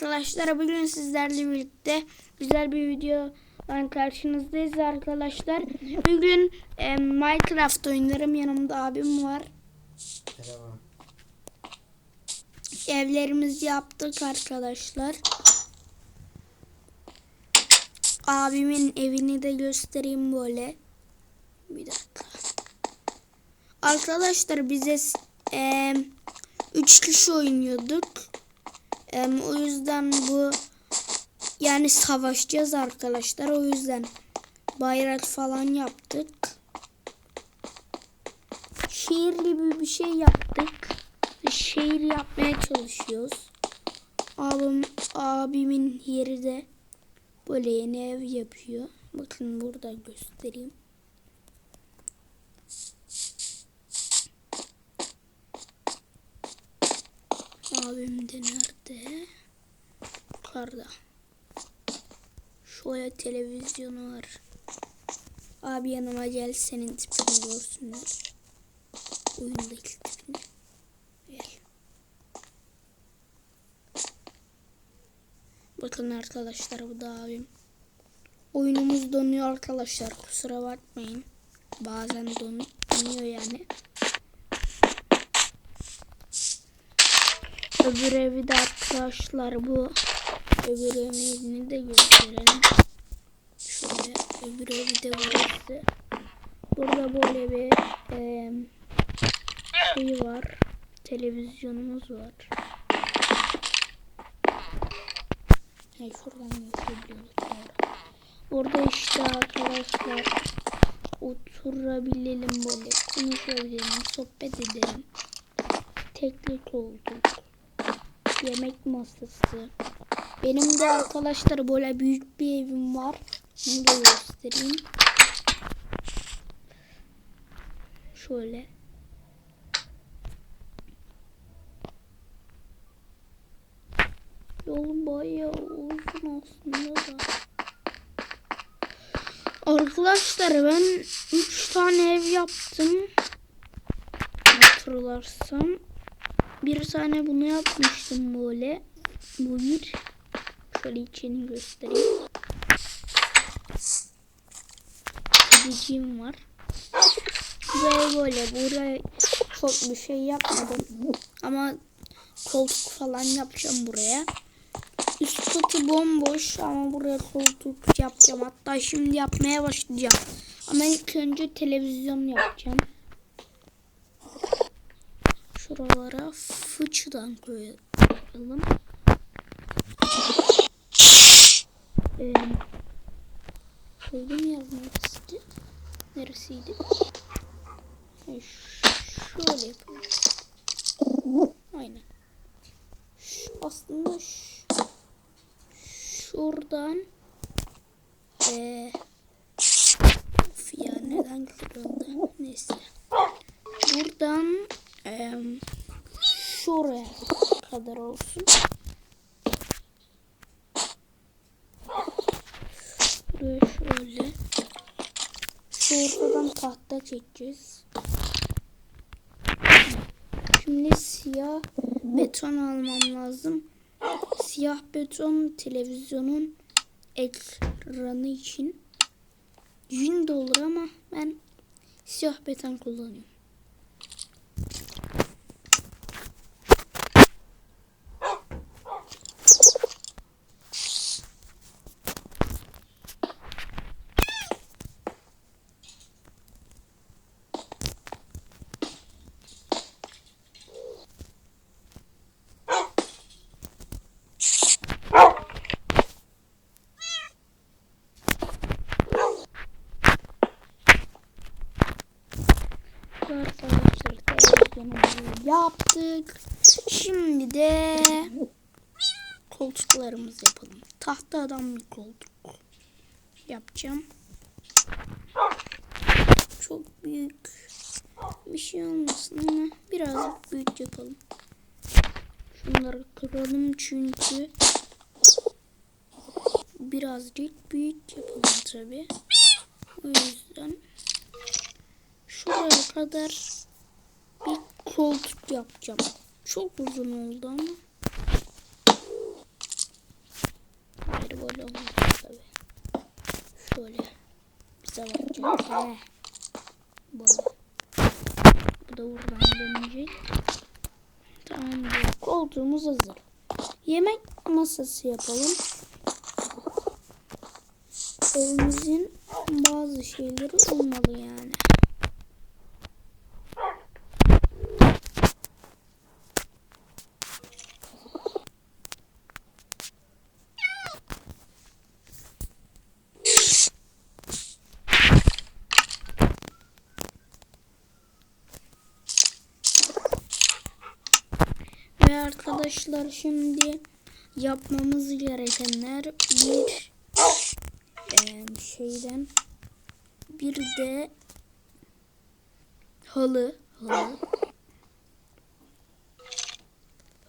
Arkadaşlar bugün sizlerle birlikte güzel bir videodan karşınızdayız arkadaşlar. Bugün e, Minecraft oynarım. Yanımda abim var. Merhaba. Evlerimizi yaptık arkadaşlar. Abimin evini de göstereyim böyle. Bir dakika. Arkadaşlar bize e, üç kişi oynuyorduk. O yüzden bu yani savaşacağız arkadaşlar. O yüzden bayrak falan yaptık. Şehir gibi bir şey yaptık. Şehir yapmaya çalışıyoruz. Abim, abimin yeri de böyle yeni ev yapıyor. Bakın burada göstereyim. Abim de nerede? Yukarıda. Şöyle televizyonu var. Abi yanıma gel senin tipini görsünler. Oyundaki tipini. Gel. Bakın arkadaşlar bu da abim. Oyunumuz donuyor arkadaşlar kusura bakmayın. Bazen don- donuyor yani. Öbür evi de arkadaşlar bu. Öbür evini de gösterelim. Şöyle öbür evi de burası. Burada böyle bir eee şey var. Televizyonumuz var. Hey şuradan geçebiliyoruz. Burada işte arkadaşlar oturabilelim böyle konuşabilelim, sohbet edelim. Tekli koltuk, yemek masası. Benim de arkadaşlar böyle büyük bir evim var. Bunu da göstereyim. Şöyle. Yol bayağı uzun aslında da. Arkadaşlar ben 3 tane ev yaptım. Hatırlarsam. Bir tane bunu yapmıştım böyle. Bu bir. Şöyle içini göstereyim. Kediciğim var. Ve böyle buraya çok bir şey yapmadım. Ama koltuk falan yapacağım buraya. Üst katı bomboş ama buraya koltuk yapacağım. Hatta şimdi yapmaya başlayacağım. Ama ilk önce televizyon yapacağım. Şuralara fıçıdan koyalım. Ee, Koydum yazmak istedim. Neresiydi? Ee, şöyle yapalım. Aynen. Aslında şu, şuradan ee, of ya neden kırıldı? Neyse. Buradan ee, şuraya kadar olsun. Buraya şöyle. Şu ortadan tahta çekeceğiz. Şimdi siyah beton almam lazım. Siyah beton televizyonun ekranı için yün de olur ama ben siyah beton kullanıyorum. Arkadaşlar televizyonumuzu yaptık. Şimdi de koltuklarımızı yapalım. Tahta adam bir koltuk yapacağım. Çok büyük bir şey olmasın ama biraz büyük yapalım. Şunları kıralım çünkü birazcık büyük yapalım tabi. O yüzden şuraya kadar koltuk yapacağım. Çok uzun oldu ama böyle olmayacak tabii. Şöyle. Bize bakacak. He. Böyle. Bu da buradan dönecek. Tamamdır. Koltuğumuz hazır. Yemek masası yapalım. Evimizin bazı şeyleri olmalı yani. Ve arkadaşlar şimdi yapmamız gerekenler bir eee, şeyden bir de halı halı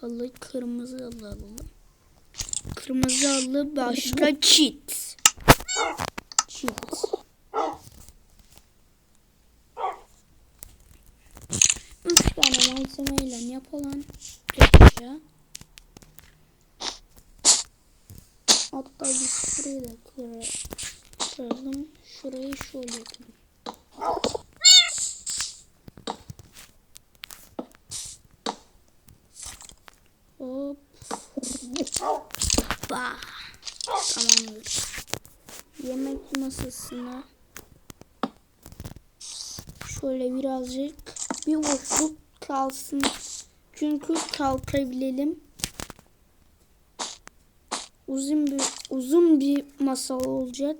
halı kırmızı halı alalım. Kırmızı halı başka çit. Çit. Üç tane malzemeyle yapılan eşya. Hatta biz şurayı da kıra- kıralım. Şurayı şöyle yapalım. Hop. Bah. Tamamdır. Yemek masasına şöyle birazcık bir boşluk kalsın. Çünkü kalkabilelim. Uzun bir uzun bir masa olacak.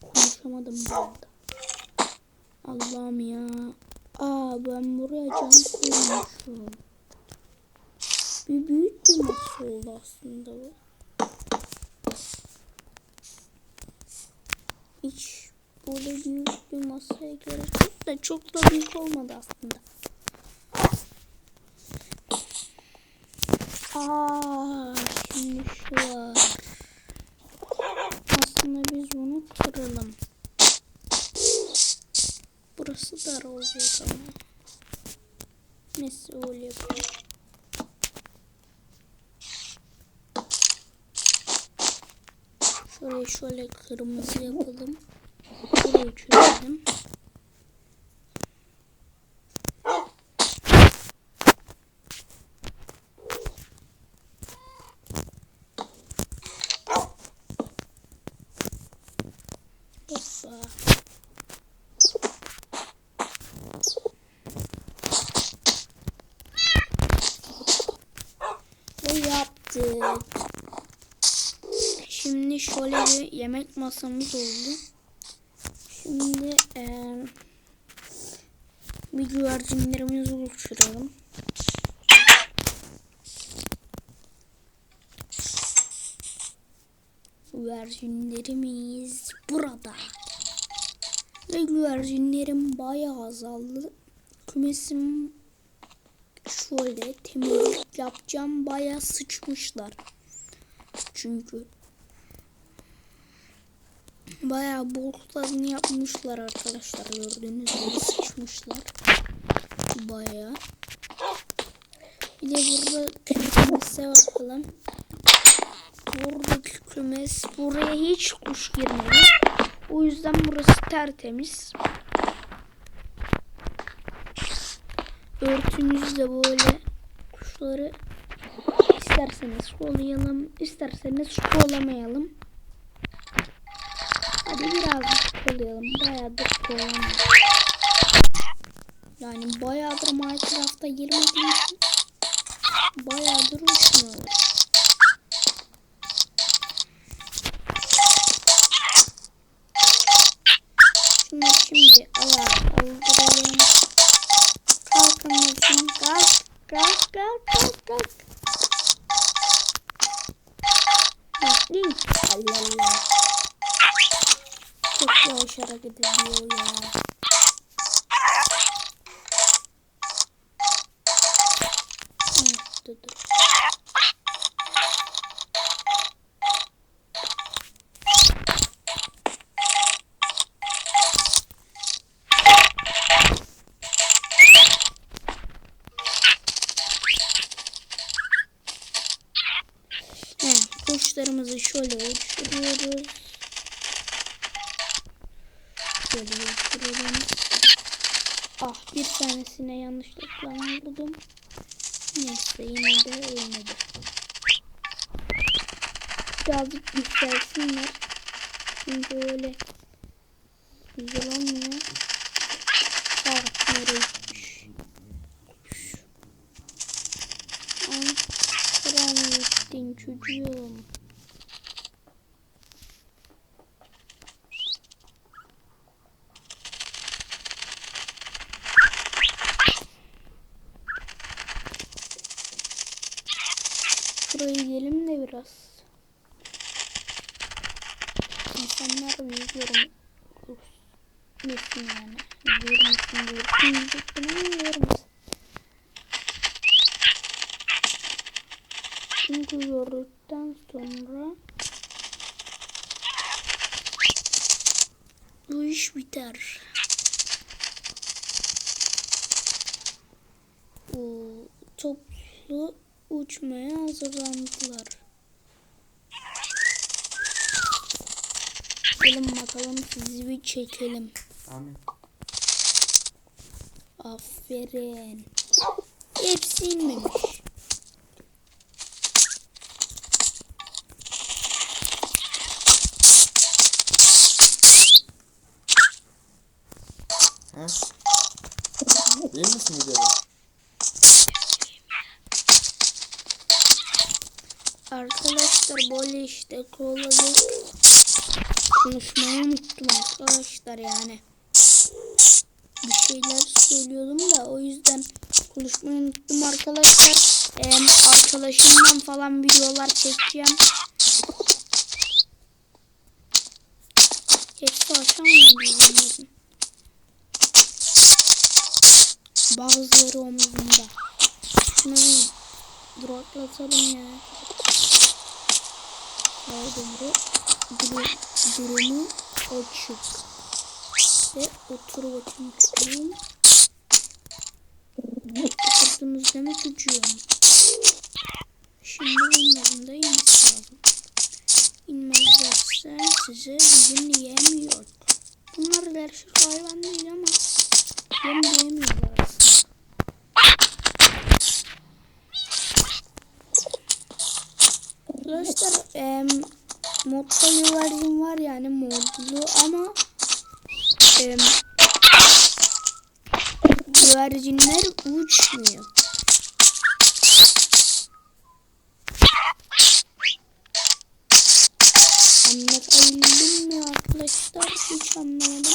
Konuşamadım bu arada. Allah'ım ya. Aa ben buraya cam koymuşum. Bir büyük bir masa oldu aslında bu. Hiç böyle büyük bir masaya gerek yok da çok da büyük olmadı aslında. Aa, şu var. Aslında biz bunu kıralım. Burası dar olacak ama. Neyse öyle yapalım. Şurayı şöyle kırmızı yapalım. Burayı çözelim. Hoppa. Ve yaptık. Şimdi şöyle bir yemek masamız oldu. Şimdi eee bir güvercinlerimizi oluşturalım. Güvercinlerimiz burada. Ve güvercinlerim bayağı azaldı. Kümesim şöyle temizlik yapacağım. Bayağı sıçmışlar. Çünkü bayağı boklarını yapmışlar arkadaşlar. Gördüğünüz gibi sıçmışlar. Bayağı. Bir de burada kümese bakalım. Buradaki kümes buraya hiç kuş girmedi. O yüzden burası tertemiz. Örtünüzle böyle kuşları isterseniz kolayalım, isterseniz kolamayalım. Hadi birazcık kolayalım. Bayağıdır kolamıyoruz. Yani bayağıdır Minecraft'a girmediğim için bayağıdır uçmuyoruz. Şunları şimdi ayağa kaldıralım. Kalkın bakayım. Kalk. Kalk kalk kalk kalk. Ediyor ya. Dur. kuşlarımızı şöyle uçuruyoruz. Şöyle uçuralım. Ah bir tanesine yanlışlıkla vurdum. Neyse yine de ölmedi. Birazcık yükselsinler. Çünkü öyle güzel olmuyor. Ah nereye gitmiş. Ay, Nereye gittin çocuğum? Şuraya gidelim de biraz. İnsanlar yüzüyorum. Yesin yani. Yürümesin diye. Yiyecektim ama yürümesin. Çünkü yorulduktan sonra bu iş biter. O toplu uçmaya hazırlandılar. Gelin bakalım sizi bir çekelim. Amin. Aferin. Hepsi inmemiş. Ha? Değil misin videoda? Arkadaşlar böyle işte kolladık. Konuşmayı unuttum arkadaşlar yani. Bir şeyler söylüyordum da o yüzden konuşmayı unuttum arkadaşlar. Ee, arkadaşımdan falan videolar çekeceğim. Hepsi açamıyorum. Bazıları omzunda. Şunu bir duraklatalım ya. Kaldırı duru, durumu açık. Ve otur bakayım çocuğum. Oturdunuz değil mi çocuğum? Şimdi bunların da inmesi lazım. İnmezlerse size bizim yem yok. Bunlar gerçek hayvan değil ama yem diyemiyorlar aslında. Arkadaşlar em, modda güvercin var yani modlu ama em, güvercinler uçmuyor. Anlatabildim mi arkadaşlar? Hiç anlamadım.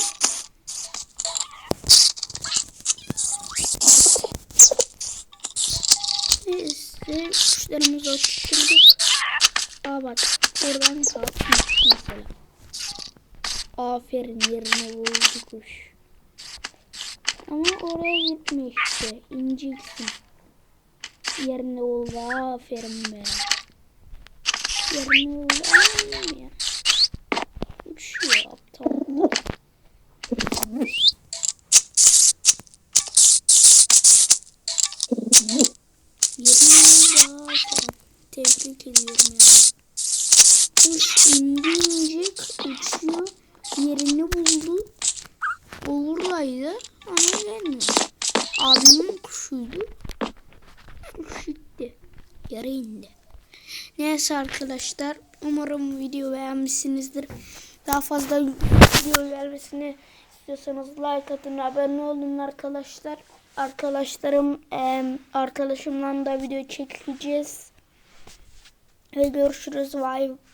Neyse kuşlarımızı oturttuk. Aa bak oradan. Aferin yerine vurdu kuş. Ama oraya gitme işte. İnciksin. Yerine oldu. Aferin be. Yerine oldu. Aferin ya. Uçuyor aptal. Yerine oldu. Tebrik ediyorum yani. Kuş uçuyor. Yerini buldu. Olurlaydı ama gelmiyor. Abimin kuşuydu. Kuş gitti. Yere indi. Neyse arkadaşlar. Umarım video beğenmişsinizdir. Daha fazla video gelmesini istiyorsanız like atın. Abone olun arkadaşlar. Arkadaşlarım arkadaşımla da video çekeceğiz. Ve görüşürüz. Bye.